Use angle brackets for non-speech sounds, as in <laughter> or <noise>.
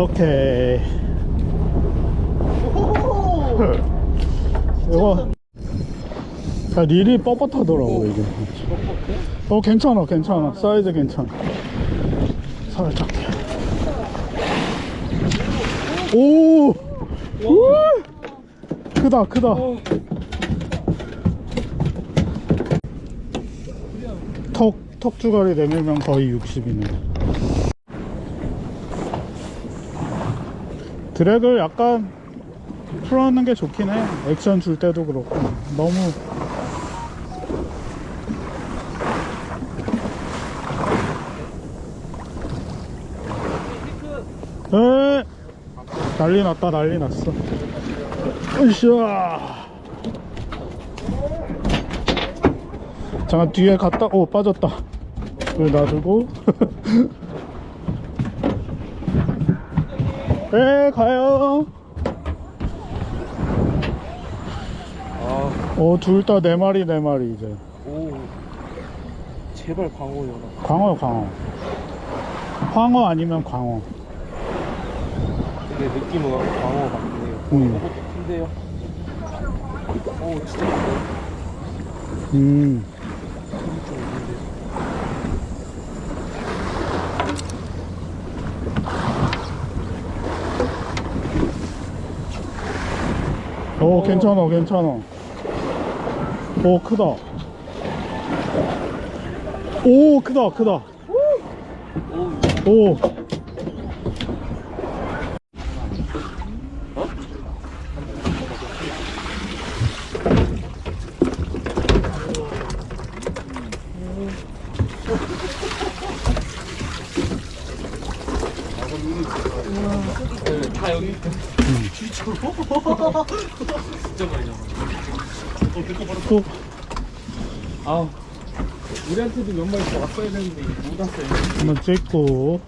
오케이. 이거 야, 릴이 뻣뻣하더라고 이게. 어 괜찮아 괜찮아 사이즈 괜찮아. 살짝. 오. 우! 크다 크다. 턱 턱주가리 내밀면 거의 60이네. 드랙을 약간 풀어놓는 게 좋긴 해. 액션 줄 때도 그렇고. 너무. 에 난리 났다, 난리 났어. 으쌰. 잠깐 뒤에 갔다, 오, 빠졌다. 그 놔두고. <laughs> 네, 가요. 아, 어, 둘 다 네 마리, 네 마리, 이제. 오. 제발 광어여라. 광어, 광어. 황어 아니면 광어. 근데 느낌은 광어 같네요. 음. 이것도 큰데요. 오, 진짜 큰데. 음. 힘이 좀 있는데. 오, 괜찮아, 괜찮아. 오, 크다. 오, 크다, 크다. 오, 오. 다 여기. 또, 아, 우리한테도 몇 마리 더 왔어야 되는데 못 왔어요. 한번 찍고.